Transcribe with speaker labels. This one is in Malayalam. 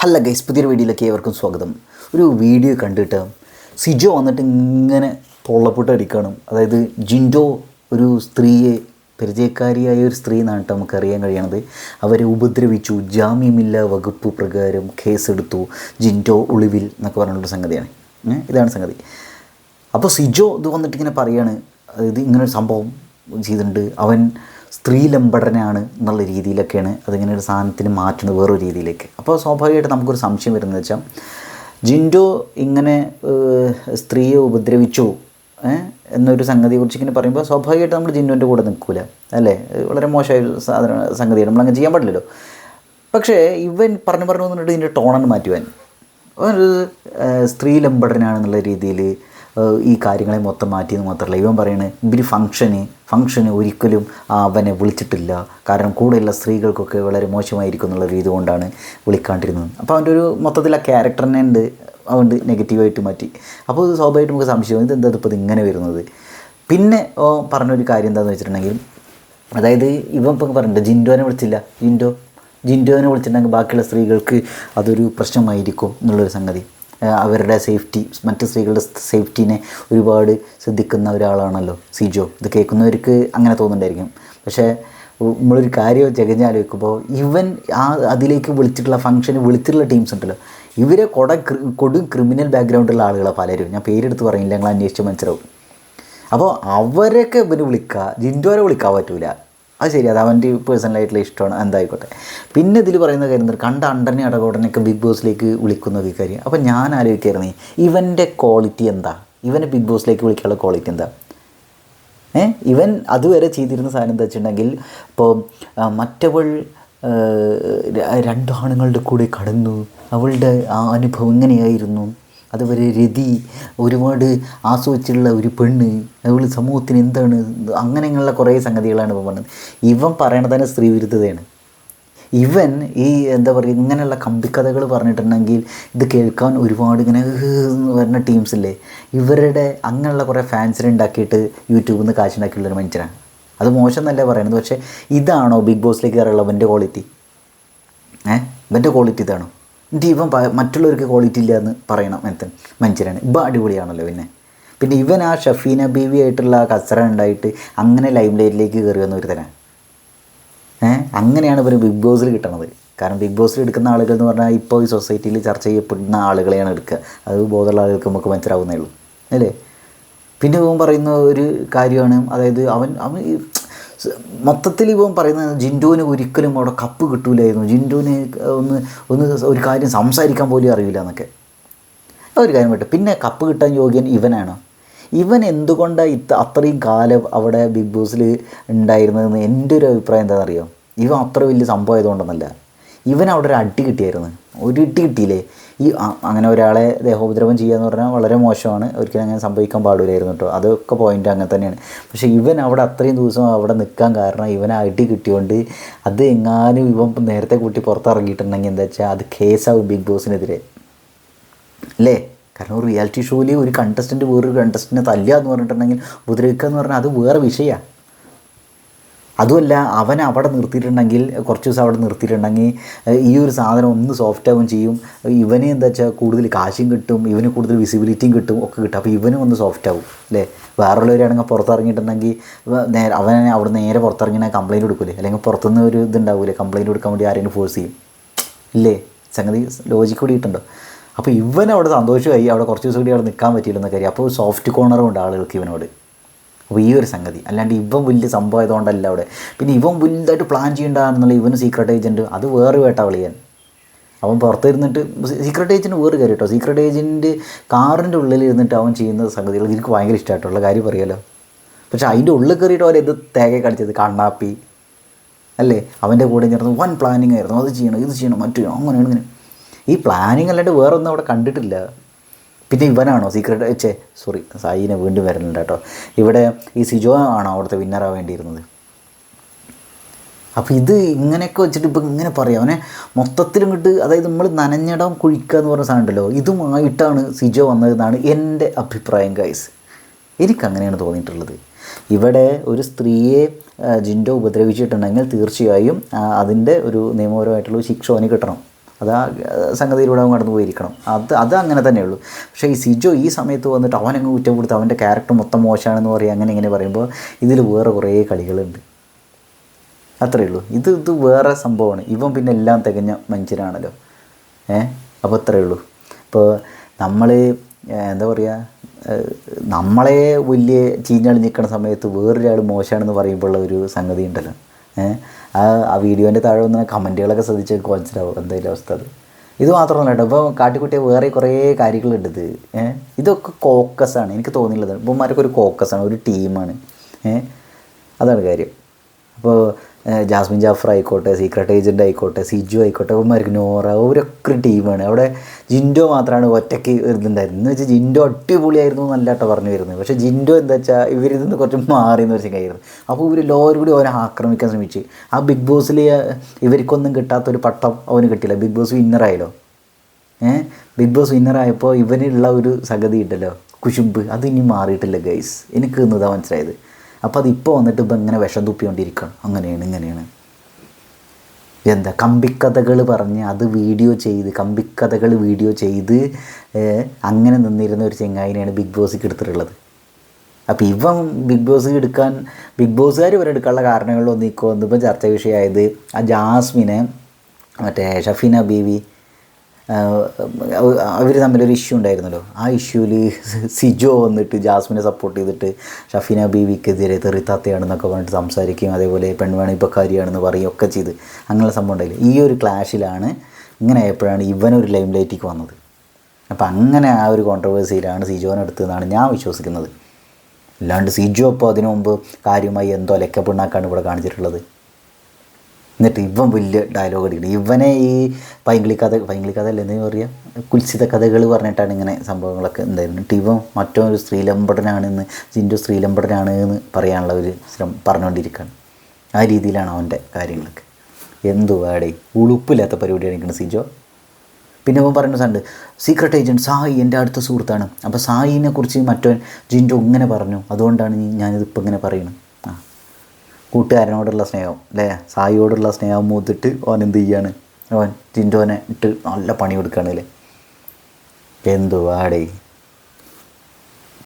Speaker 1: ഹല്ല ഗൈസ് പുതിയൊരു വീഡിയോയിലേക്ക് ഏവർക്കും സ്വാഗതം. ഒരു വീഡിയോ കണ്ടിട്ട് സിജോ വന്നിട്ട് ഇങ്ങനെ പൊള്ളപ്പെട്ട് അടിക്കുകയാണ് അതായത് ജിൻഡോ ഒരു സ്ത്രീയെ പരിചയക്കാരിയായ ഒരു സ്ത്രീ എന്നാണ് നമുക്കറിയാൻ കഴിയണത്. അവരെ ഉപദ്രവിച്ചു ജാമ്യമില്ല വകുപ്പ് പ്രകാരം കേസെടുത്തു ജിൻഡോ ഒളിവിൽ എന്നൊക്കെ പറഞ്ഞിട്ടൊരു സംഗതിയാണ്. ഇതാണ് സംഗതി. അപ്പോൾ സിജോ ഇത് വന്നിട്ട് ഇങ്ങനെ പറയാണ്. അതായത് ഇങ്ങനൊരു സംഭവം ചെയ്തിട്ടുണ്ട്. അവൻ സ്ത്രീലമ്പടനാണ് എന്നുള്ള രീതിയിലൊക്കെയാണ് അതിങ്ങനെ ഒരു സാധനത്തിന് മാറ്റുന്നത് വേറൊരു രീതിയിലേക്ക്. അപ്പോൾ സ്വാഭാവികമായിട്ട് നമുക്കൊരു സംശയം വരുന്നത് വെച്ചാൽ ജിൻഡോ ഇങ്ങനെ സ്ത്രീയെ ഉപദ്രവിച്ചു എന്നൊരു സംഗതിയെക്കുറിച്ച് ഇങ്ങനെ പറയുമ്പോൾ സ്വാഭാവികമായിട്ട് നമ്മൾ ജിൻഡോന്റെ കൂടെ നിൽക്കില്ല അല്ലേ? വളരെ മോശമായ ഒരു സാധന സംഗതിയാണ്. നമ്മളങ്ങനെ ചെയ്യാൻ പാടില്ലല്ലോ. പക്ഷേ ഇവൻ പറഞ്ഞു പറഞ്ഞു വന്നിട്ട് ഇതിന്റെ ടോണാണ് മാറ്റുവാൻ. ഒരു സ്ത്രീ ലംബടനാണെന്നുള്ള രീതിയിൽ ഈ കാര്യങ്ങളെ മൊത്തം മാറ്റിയെന്ന് മാത്രമല്ല ഇവൻ പറയുന്നത് ഇവർ ഫംഗ്ഷന് ഫംഗ്ഷന് ഒരിക്കലും അവനെ വിളിച്ചിട്ടില്ല. കാരണം കൂടെയുള്ള സ്ത്രീകൾക്കൊക്കെ വളരെ മോശമായിരിക്കും എന്നുള്ള രീതി കൊണ്ടാണ് വിളിക്കാണ്ടിരുന്നത്. അപ്പോൾ അവന്റെ ഒരു മൊത്തത്തിൽ ആ ക്യാരക്ടറിനെ ഉണ്ട് അതുകൊണ്ട് നെഗറ്റീവായിട്ട് മാറ്റി. അപ്പോൾ സ്വാഭാവികമായിട്ട് നമുക്ക് സംശയം ഇത് എന്താ ഇപ്പോൾ ഇങ്ങനെ വരുന്നത്? പിന്നെ പറഞ്ഞൊരു കാര്യം എന്താണെന്ന് വെച്ചിട്ടുണ്ടെങ്കിൽ അതായത് ഇവൻ ഇപ്പം പറഞ്ഞിട്ടുണ്ട് ജിൻഡോനെ വിളിച്ചില്ല. ജിൻഡോ ജിൻഡോനെ വിളിച്ചിട്ടുണ്ടെങ്കിൽ ബാക്കിയുള്ള സ്ത്രീകൾക്ക് അതൊരു പ്രശ്നമായിരിക്കും എന്നുള്ളൊരു സംഗതി. അവരുടെ സേഫ്റ്റി മറ്റ് സ്ത്രീകളുടെ സേഫ്റ്റിനെ ഒരുപാട് ശ്രദ്ധിക്കുന്ന ഒരാളാണല്ലോ സിജോ. ഇത് കേൾക്കുന്നവർക്ക് അങ്ങനെ തോന്നുന്നുണ്ടായിരിക്കും. പക്ഷേ നമ്മളൊരു കാര്യം ജഗഞ്ഞാലോചിക്കുമ്പോൾ ഇവൻ ആ അതിലേക്ക് വിളിച്ചിട്ടുള്ള ഫംഗ്ഷന് വിളിച്ചിട്ടുള്ള ടീംസ് ഉണ്ടല്ലോ. ഇവരെ കൊട കൊടും ക്രിമിനൽ ബാക്ക്ഗ്രൗണ്ടുള്ള ആളുകളാണ് പലരും. ഞാൻ പേരെടുത്ത് പറയുന്നില്ല ഞങ്ങൾ അന്വേഷിച്ച് മനസ്സിലാവും. അപ്പോൾ അവരൊക്കെ ഇവന് വിളിക്കുക ജിൻഡോരെ വിളിക്കാൻ പറ്റൂല. അത് ശരി അത് അവന്റെ പേഴ്സണലായിട്ടുള്ള ഇഷ്ടമാണ് എന്തായിക്കോട്ടെ. പിന്നെ ഇതിൽ പറയുന്ന കാര്യം കണ്ട അണ്ടനെ അടകോടനെയൊക്കെ ബിഗ് ബോസിലേക്ക് വിളിക്കുന്ന ഒരു കാര്യം. അപ്പോൾ ഞാൻ ആലോചിക്കായിരുന്നു ഇവന്റെ ക്വാളിറ്റി എന്താ? ഇവനെ ബിഗ് ബോസിലേക്ക് വിളിക്കാനുള്ള ക്വാളിറ്റി എന്താ? ഏ? ഇവൻ അതുവരെ ചെയ്തിരുന്ന സാധനം എന്താ വെച്ചിട്ടുണ്ടെങ്കിൽ ഇപ്പോൾ മറ്റവൾ രണ്ടു ആണുങ്ങളുടെ കൂടെ കടന്നു അവളുടെ ആ അനുഭവം എങ്ങനെയായിരുന്നു അതുവരെ രതി. ഒരുപാട് ആസ്വദിച്ചുള്ള ഒരു പെണ്ണ്. അതുപോലെ സമൂഹത്തിന് എന്താണ്? അങ്ങനെയുള്ള കുറേ സംഗതികളാണ് ഇവൻ പറഞ്ഞത്. ഇവൻ പറയണത് തന്നെ സ്ത്രീവിരുദ്ധതയാണ്. ഇവൻ ഈ എന്താ പറയുക ഇങ്ങനെയുള്ള കമ്പിക്കഥകൾ പറഞ്ഞിട്ടുണ്ടെങ്കിൽ ഇത് കേൾക്കാൻ ഒരുപാട് ഇങ്ങനെ വരുന്ന ടീംസ് ഇല്ലേ? ഇവരുടെ അങ്ങനെയുള്ള കുറേ ഫാൻസിനെ ഉണ്ടാക്കിയിട്ട് യൂട്യൂബിൽ നിന്ന് കാശുണ്ടാക്കിയുള്ളൊരു മനുഷ്യനാണ്. അത് മോശം എന്നല്ല പറയുന്നത് പക്ഷേ ഇതാണോ ബിഗ് ബോസിലേക്ക് കയറുള്ള അവന്റെ ക്വാളിറ്റി ഏഹ് ഇവന്റെ ക്വാളിറ്റി ഇതാണോ? എന്നിട്ട് ഇവൻ മറ്റുള്ളവർക്ക് ക്വാളിറ്റി ഇല്ല എന്ന് പറയണം മെത്തൻ മനുഷ്യരാണ്. ഇവ അടിപൊളിയാണല്ലോ പിന്നെ. പിന്നെ ഇവൻ ആ ഷഫീന ബീവി ആയിട്ടുള്ള കച്ചറ ഉണ്ടായിട്ട് അങ്ങനെ ലൈം ലൈറ്റിലേക്ക് കയറി വന്ന ഒരു തരാണ് ഏഹ് അങ്ങനെയാണ് ഇവർ ബിഗ് ബോസിൽ കിട്ടണത്. കാരണം ബിഗ് ബോസിൽ എടുക്കുന്ന ആളുകൾ എന്ന് പറഞ്ഞാൽ ഇപ്പോൾ ഈ സൊസൈറ്റിയിൽ ചർച്ച ചെയ്യപ്പെടുന്ന ആളുകളെയാണ് എടുക്കുക. അത് ബോധമുള്ള ആളുകൾക്ക് നമുക്ക് മനസ്സിലാവുന്നേ ഉള്ളൂ. അല്ലേ? പിന്നെ ഇവൻ പറയുന്ന ഒരു കാര്യമാണ്. അതായത് അവൻ അവൻ മൊത്തത്തിൽ ഇവൻ പറയുന്നത് ജിൻഡോന് ഒരിക്കലും അവിടെ കപ്പ് കിട്ടൂലായിരുന്നു. ജിൻഡോന് ഒന്ന് ഒന്ന് ഒരു കാര്യം സംസാരിക്കാൻ പോലും അറിയില്ല എന്നൊക്കെ. ഒരു കാര്യം പറ്റും പിന്നെ കപ്പ് കിട്ടാൻ യോഗ്യൻ ഇവനാണോ. ഇവൻ എന്തുകൊണ്ടാണ് ഇത്ര അത്രയും കാലം അവിടെ ബിഗ് ബോസിൽ ഉണ്ടായിരുന്നതെന്ന് എന്റെ ഒരു അഭിപ്രായം എന്താണെന്നറിയാം? ഇവൻ അത്ര വലിയ സംഭവം ആയതുകൊണ്ടെന്നല്ല. ഇവൻ അവിടെ ഒരു അടി കിട്ടിയായിരുന്നു. ഒരു കിട്ടിയില്ലേ ഈ അങ്ങനെ ഒരാളെ ദേഹോപദ്രവം ചെയ്യുക എന്ന് പറഞ്ഞാൽ വളരെ മോശമാണ്. ഒരിക്കലും അങ്ങനെ സംഭവിക്കാൻ പാടില്ലായിരുന്നു കേട്ടോ അതൊക്കെ പോയിന്റ് അങ്ങനെ തന്നെയാണ്. പക്ഷേ ഇവൻ അവിടെ അത്രയും ദിവസം അവിടെ നിൽക്കാൻ കാരണം ഇവൻ അടി കിട്ടിയോണ്ട് അത് എങ്ങാനും ഇവൻ നേരത്തെ കൂട്ടി പുറത്തിറങ്ങിയിട്ടുണ്ടെങ്കിൽ എന്താ വെച്ചാൽ അത് കേസാവും ബിഗ് ബോസിനെതിരെ അല്ലേ? കാരണം റിയാലിറ്റി ഷോയിൽ ഒരു കണ്ടസ്റ്റന്റ് വേറൊരു കണ്ടസ്റ്റന്റിനെ തല്ലുക എന്ന് പറഞ്ഞിട്ടുണ്ടെങ്കിൽ ഉപദ്രവിക്കുക എന്ന് പറഞ്ഞാൽ അത് വേറെ വിഷയമാണ് അതുമല്ല അവൻ അവിടെ നിർത്തിയിട്ടുണ്ടെങ്കിൽ കുറച്ച് ദിവസം അവിടെ നിർത്തിയിട്ടുണ്ടെങ്കിൽ ഈ ഒരു സാധനം ഒന്ന് സോഫ്റ്റ് ആവും ചെയ്യും. ഇവന് എന്താ വെച്ചാൽ കൂടുതൽ കാശും കിട്ടും ഇവന് കൂടുതൽ വിസിബിലിറ്റിയും കിട്ടും ഒക്കെ കിട്ടും. അപ്പോൾ ഇവനും ഒന്ന് സോഫ്റ്റ് ആവും അല്ലേ? വേറുള്ളവരാണെങ്കിൽ പുറത്തിറങ്ങിയിട്ടുണ്ടെങ്കിൽ നേരെ അവനെ അവിടെ നേരെ പുറത്തിറങ്ങിയാൽ കംപ്ലയിന്റ് കൊടുക്കില്ലേ അല്ലെങ്കിൽ പുറത്തുനിന്ന് ഒരു ഇതുണ്ടാവില്ലേ കംപ്ലയിന്റ് കൊടുക്കാൻ വേണ്ടി ആരെങ്കിലും ഫോഴ്സ് ചെയ്യും. ഇല്ലേ? സംഗതി ലോജിക്ക് കൂടിയിട്ടുണ്ടോ അപ്പോൾ ഇവൻ അവിടെ സന്തോഷമായി അവിടെ കുറച്ച് ദിവസം കൂടി അവിടെ നിൽക്കാൻ പറ്റിയില്ലെന്ന കാര്യം അപ്പോൾ സോഫ്റ്റ് കോർണറും ഉണ്ട് ആളുകൾക്ക് ഇവനോട്. ഈ ഒരു സംഗതി. അല്ലാണ്ട് ഇവൻ വലിയ സംഭവം ആയതുകൊണ്ടല്ല അവിടെ. പിന്നെ ഇവൻ വലുതായിട്ട് പ്ലാൻ ചെയ്യേണ്ടതാണെന്നുള്ള ഇവന് സീക്രട്ട് ഏജന്റ് അത് വേറെ വേട്ട വിളിയാൻ അവൻ പുറത്തിരുന്നിട്ട് സീക്രട്ട് ഏജന്റ് വേറെ കാര്യം കേട്ടോ. സീക്രട്ട് ഏജന്റ് കാറിന്റെ ഉള്ളിൽ ഇരുന്നിട്ട് അവൻ ചെയ്യുന്ന സംഗതികൾ എനിക്ക് ഭയങ്കര ഇഷ്ടമായിട്ടുള്ള കാര്യം പറയാലോ. പക്ഷേ അതിന്റെ ഉള്ളിൽ കയറിയിട്ട് ഇത് തേങ്ങ കളിച്ചത് കണ്ണാപ്പി. അല്ലേ? അവന്റെ കൂടെ ചേർന്ന് വൺ പ്ലാനിങ് ആയിരുന്നു. അത് ചെയ്യണം ഇത് ചെയ്യണം മറ്റു അങ്ങനെയാണ് ഇങ്ങനെ. ഈ പ്ലാനിങ് അല്ലാണ്ട് വേറെ ഒന്നും അവിടെ കണ്ടിട്ടില്ല. പിന്നെ ഇവനാണോ? സീക്രട്ട് ചേ സോറി സായിനെ വീണ്ടും വരുന്നുണ്ട് കേട്ടോ. ഇവിടെ ഈ സിജോ ആണോ അവിടുത്തെ വിന്നറാൻ വേണ്ടിയിരുന്നത് അപ്പോൾ ഇത് ഇങ്ങനെയൊക്കെ വെച്ചിട്ട് ഇപ്പം ഇങ്ങനെ പറയാം. അവനെ മൊത്തത്തിലും കിട്ട് അതായത് നമ്മൾ നനഞ്ഞടം കുഴിക്കുക എന്ന് പറഞ്ഞ സാധനം ഉണ്ടല്ലോ ഇതുമായിട്ടാണ് സിജോ വന്നതെന്നാണ് എന്റെ അഭിപ്രായം ഗൈസ് എനിക്കങ്ങനെയാണ് തോന്നിയിട്ടുള്ളത്. ഇവിടെ ഒരു സ്ത്രീയെ ജിൻഡോ ഉപദ്രവിച്ചിട്ടുണ്ടെങ്കിൽ തീർച്ചയായും അതിന്റെ ഒരു നിയമപരമായിട്ടുള്ള ശിക്ഷ അവന് കിട്ടണം. അതാ സംഗതിയിലൂടെ അവൻ കടന്നു പോയിരിക്കണം. അത് അത് അങ്ങനെ തന്നെയുള്ളൂ. പക്ഷേ ഈ സിജോ ഈ സമയത്ത് വന്നിട്ട് അവനങ്ങ് കുറ്റം കൊടുത്ത് അവന്റെ ക്യാരക്ടർ മൊത്തം മോശമാണെന്ന് പറയും. അങ്ങനെ ഇങ്ങനെ പറയുമ്പോൾ ഇതിൽ വേറെ കുറേ കളികളുണ്ട്. അത്രയേ ഉള്ളൂ. ഇത് ഇത് വേറെ സംഭവമാണ്. ഇവൻ പിന്നെ എല്ലാം തികഞ്ഞ മനുഷ്യനാണല്ലോ. ഏ? അപ്പോൾ അത്രയേ ഉള്ളൂ. ഇപ്പോൾ നമ്മൾ എന്താ പറയുക നമ്മളെ വലിയ ചീഞ്ഞളി നിൽക്കുന്ന സമയത്ത് വേറൊരാൾ മോശമാണെന്ന് പറയുമ്പോഴുള്ള ഒരു സംഗതി ഉണ്ടല്ലോ ഏഹ് ആ വീഡിയോന്റെ താഴെ വന്ന കമന്റുകളൊക്കെ ശ്രദ്ധിച്ച് മനസ്സിലാവും എന്തായാലും അവസ്ഥ അത്. ഇത് മാത്രമല്ല കേട്ടോ ഇപ്പോൾ കാട്ടിക്കുട്ടിയെ വേറെ കുറേ കാര്യങ്ങളുണ്ട് ഇത്. ഇതൊക്കെ കോക്കസാണ് എനിക്ക് തോന്നിയുള്ളത്. ഇപ്പന്മാരൊക്കെ ഒരു കോക്കസാണ് ഒരു ടീമാണ് അതാണ് കാര്യം. അപ്പോൾ ജാസ്മിൻ ജാഫർ ആയിക്കോട്ടെ സീക്രട്ട് ഏജന്റ് ആയിക്കോട്ടെ സിജു ആയിക്കോട്ടെ അവന്മാർക്ക് നോറ അവരൊക്കെ ടീമാണ് അവിടെ ജിൻഡോ മാത്രമാണ് ഒറ്റയ്ക്ക് ഇരുന്നുണ്ടായിരുന്നത് എന്ന് വെച്ചാൽ ജിൻഡോ അടിപൊളിയായിരുന്നു നല്ല കേട്ടോ പറഞ്ഞു വരുന്നത്. പക്ഷേ ജിൻഡോ എന്താ വെച്ചാൽ ഇവരിൽ നിന്ന് കുറച്ച് മാറി എന്ന് കഴിയുന്നത് അപ്പോൾ ഇവർ എല്ലാവരും കൂടി അവനെ ആക്രമിക്കാൻ ശ്രമിച്ച്. ആ ബിഗ് ബോസിൽ ഇവർക്കൊന്നും കിട്ടാത്തൊരു പട്ടം അവന് കിട്ടിയില്ല. ബിഗ് ബോസ് വിന്നറായല്ലോ ഏഹ് ബിഗ് ബോസ് വിന്നറായപ്പോൾ ഇവനുള്ള ഒരു സഗതി ഉണ്ടല്ലോ കുശുമ്പ് അത് ഇനി മാറിയിട്ടില്ല ഗൈസ് എനിക്ക് ഇന്നതാണ് മനസ്സിലായത്. അപ്പോൾ അതിപ്പോൾ വന്നിട്ട് ഇപ്പം ഇങ്ങനെ വിഷം തുപ്പിക്കൊണ്ടിരിക്കണം. അങ്ങനെയാണ് ഇങ്ങനെയാണ്. എന്താ കമ്പിക്കഥകൾ പറഞ്ഞ് അത് വീഡിയോ ചെയ്ത് കമ്പിക്കഥകൾ വീഡിയോ ചെയ്ത് അങ്ങനെ നിന്നിരുന്ന ഒരു ചെങ്ങായിനെയാണ് ബിഗ് ബോസിക്ക് എടുത്തിട്ടുള്ളത്. അപ്പോൾ ഇവൻ ബിഗ് ബോസ് എടുക്കാൻ ബിഗ് ബോസുകാർ ഇവരെ എടുക്കാനുള്ള കാരണങ്ങളിലൊന്നും ഇപ്പോൾ വന്നിപ്പോൾ ചർച്ച വിഷയമായത് ആ ജാസ്മിനെ മറ്റേ ഷഫീന ബീവി അവർ തമ്മിലൊരു ഇഷ്യൂ ഉണ്ടായിരുന്നല്ലോ. ആ ഇഷ്യൂവിൽ സിജോ വന്നിട്ട് ജാസ്മിനെ സപ്പോർട്ട് ചെയ്തിട്ട് ഷഫീന ബീവിക്കെതിരെ തെറിത്താത്തയാണെന്നൊക്കെ പറഞ്ഞിട്ട് സംസാരിക്കുകയും അതേപോലെ പെൺവേണ ഇപ്പക്കാരിയാണെന്ന് പറയുകയും ഒക്കെ ചെയ്ത്. അങ്ങനെയുള്ള സംഭവം ഉണ്ടായില്ല? ഈ ഒരു ക്ലാഷിലാണ് ഇങ്ങനെ ആയപ്പോഴാണ് ഇവനൊരു ലൈം ലൈറ്റിക്ക് വന്നത്. അപ്പം അങ്ങനെ ആ ഒരു കോൺട്രവേഴ്സിയിലാണ് സിജോനെ എടുത്തതെന്നാണ് ഞാൻ വിശ്വസിക്കുന്നത്. അല്ലാണ്ട് സിജോ അപ്പോൾ അതിനു മുമ്പ് കാര്യമായി എന്തോ ലക്കപ്പിണ്ണാക്കാണ് ഇവിടെ കാണിച്ചിട്ടുള്ളത്. എന്നിട്ട് ഇവൻ വലിയ ഡയലോഗ് അടിക്കണം ഇവനെ ഈ പൈങ്കിളി കഥ പൈങ്കിളി കഥ അല്ല എന്താ പറയുക കുൽസിത കഥകൾ പറഞ്ഞിട്ടാണ് ഇങ്ങനെ സംഭവങ്ങളൊക്കെ എന്തായിരുന്നു എന്നിട്ട് ഇവൻ മറ്റൊരു സ്ത്രീലമ്പടനാണെന്ന് ജിന്റെ സ്ത്രീലമ്പടനാണ് എന്ന് പറയാനുള്ള ഒരു ശ്രമം പറഞ്ഞുകൊണ്ടിരിക്കുകയാണ്. ആ രീതിയിലാണ് അവന്റെ കാര്യങ്ങളൊക്കെ. എന്തുവാടേ ഉളുപ്പില്ലാത്ത പരിപാടിയാണ് നിൽക്കുന്നത് സിജോ. പിന്നെ അവൻ പറയുന്ന സാറുണ്ട് സീക്രട്ട് ഏജന്റ് സായി എന്റെ അടുത്ത സുഹൃത്താണ്. അപ്പോൾ സായിനെ കുറിച്ച് മറ്റവൻ ജിൻഡോ ഇങ്ങനെ പറഞ്ഞു. അതുകൊണ്ടാണ് ഞാനിതിപ്പോൾ ഇങ്ങനെ പറയുന്നത് കൂട്ടുകാരനോടുള്ള സ്നേഹം അല്ലേ? സായിയോടുള്ള സ്നേഹം മൂത്തിട്ട് ഓൻ എന്ത് ചെയ്യാണ്? അവൻ ജിൻഡോനെ ഇട്ട് നല്ല പണി കൊടുക്കുകയാണ് അല്ലേ? എന്തുവാടേ?